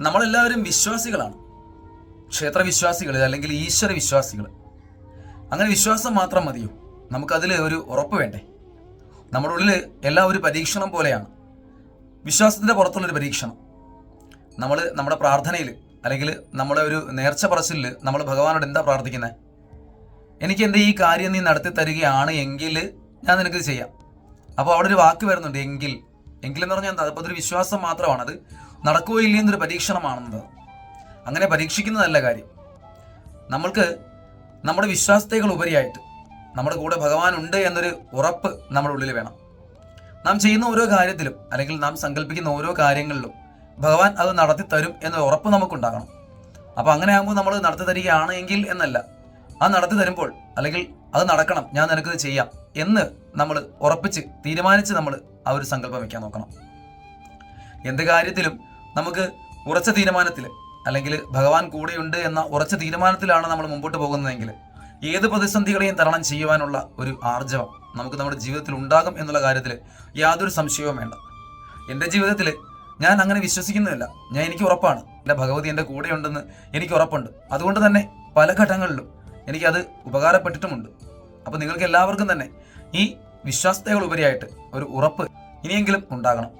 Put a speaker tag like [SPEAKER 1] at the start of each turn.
[SPEAKER 1] നമ്മളെല്ലാവരും വിശ്വാസികളാണ്. ക്ഷേത്രവിശ്വാസികൾ അല്ലെങ്കിൽ ഈശ്വര വിശ്വാസികൾ അങ്ങനെ വിശ്വാസം മാത്രം മതിയോ? നമുക്കതിൽ ഒരു ഉറപ്പ് വേണ്ടേ? നമ്മുടെ ഉള്ളിൽ എല്ലാം ഒരു പരീക്ഷണം പോലെയാണ്. വിശ്വാസത്തിന്റെ പുറത്തുള്ളൊരു പരീക്ഷണം. നമ്മൾ നമ്മുടെ പ്രാർത്ഥനയിൽ അല്ലെങ്കിൽ നമ്മുടെ ഒരു നേർച്ച പറച്ചിലിൽ നമ്മൾ ഭഗവാനോട് എന്താ പ്രാർത്ഥിക്കുന്നത് എനിക്ക് എന്റെ ഈ കാര്യം നീ നടത്തി തരികയാണ് എങ്കിൽ ഞാൻ നിനക്ക് ചെയ്യാം. അപ്പോൾ അവിടെ ഒരു വാക്ക് വരുന്നുണ്ട് എങ്കിൽ. എന്ന് പറഞ്ഞാൽ എന്താ? അപ്പോൾ അതൊരു വിശ്വാസം മാത്രമാണ് അത് നടക്കുകയോ ഇല്ലേ എന്നൊരു പരീക്ഷണമാണെന്നത്. അങ്ങനെ പരീക്ഷിക്കുന്നതല്ല കാര്യം. നമ്മൾക്ക് നമ്മുടെ വിശ്വാസത്തേക്കാൾ ഉപരിയായിട്ട് നമ്മുടെ കൂടെ ഭഗവാൻ ഉണ്ട് എന്നൊരു ഉറപ്പ് നമ്മുടെ ഉള്ളിൽ വേണം. നാം ചെയ്യുന്ന ഓരോ കാര്യത്തിലും അല്ലെങ്കിൽ നാം സങ്കല്പിക്കുന്ന ഓരോ കാര്യങ്ങളിലും ഭഗവാൻ അത് നടത്തി തരും എന്ന ഉറപ്പ് നമുക്കുണ്ടാകണം. അപ്പോൾ അങ്ങനെ ആകുമ്പോൾ നമ്മൾ നടത്തി തരികയാണ് എങ്കിൽ എന്നല്ല. ആ നടത്തി തരുമ്പോൾ അല്ലെങ്കിൽ അത് നടക്കണം ഞാൻ നിനക്കത് ചെയ്യാം എന്ന് നമ്മൾ ഉറപ്പിച്ച് തീരുമാനിച്ച് നമ്മൾ ആ ഒരു സങ്കല്പം വയ്ക്കാൻ നോക്കണം. എന്ത് കാര്യത്തിലും നമുക്ക് ഉറച്ച തീരുമാനത്തിൽ അല്ലെങ്കിൽ ഭഗവാൻ കൂടെയുണ്ട് എന്ന ഉറച്ച തീരുമാനത്തിലാണ് നമ്മൾ മുമ്പോട്ട് പോകുന്നതെങ്കിൽ ഏത് പ്രതിസന്ധികളെയും തരണം ചെയ്യുവാനുള്ള ഒരു ആർജവം നമുക്ക് നമ്മുടെ ജീവിതത്തിൽ ഉണ്ടാകും എന്നുള്ള കാര്യത്തിൽ യാതൊരു സംശയവും വേണ്ട. എന്റെ ജീവിതത്തിൽ ഞാൻ അങ്ങനെ വിശ്വസിക്കുന്നില്ല. ഞാൻ എനിക്ക് ഉറപ്പാണ്. എന്റെ ഭഗവതി എന്റെ കൂടെയുണ്ടെന്ന് എനിക്ക് ഉറപ്പുണ്ട്. അതുകൊണ്ട് തന്നെ പല ഘട്ടങ്ങളിലും എനിക്കത് ഉപകാരപ്പെട്ടിട്ടുമുണ്ട്. അപ്പോൾ നിങ്ങൾക്ക് എല്ലാവർക്കും തന്നെ ഈ വിശ്വാസത്തേക്കാൾ ഉപരിയായിട്ട് ഒരു ഉറപ്പ് ഇനിയെങ്കിലും ഉണ്ടാകണം.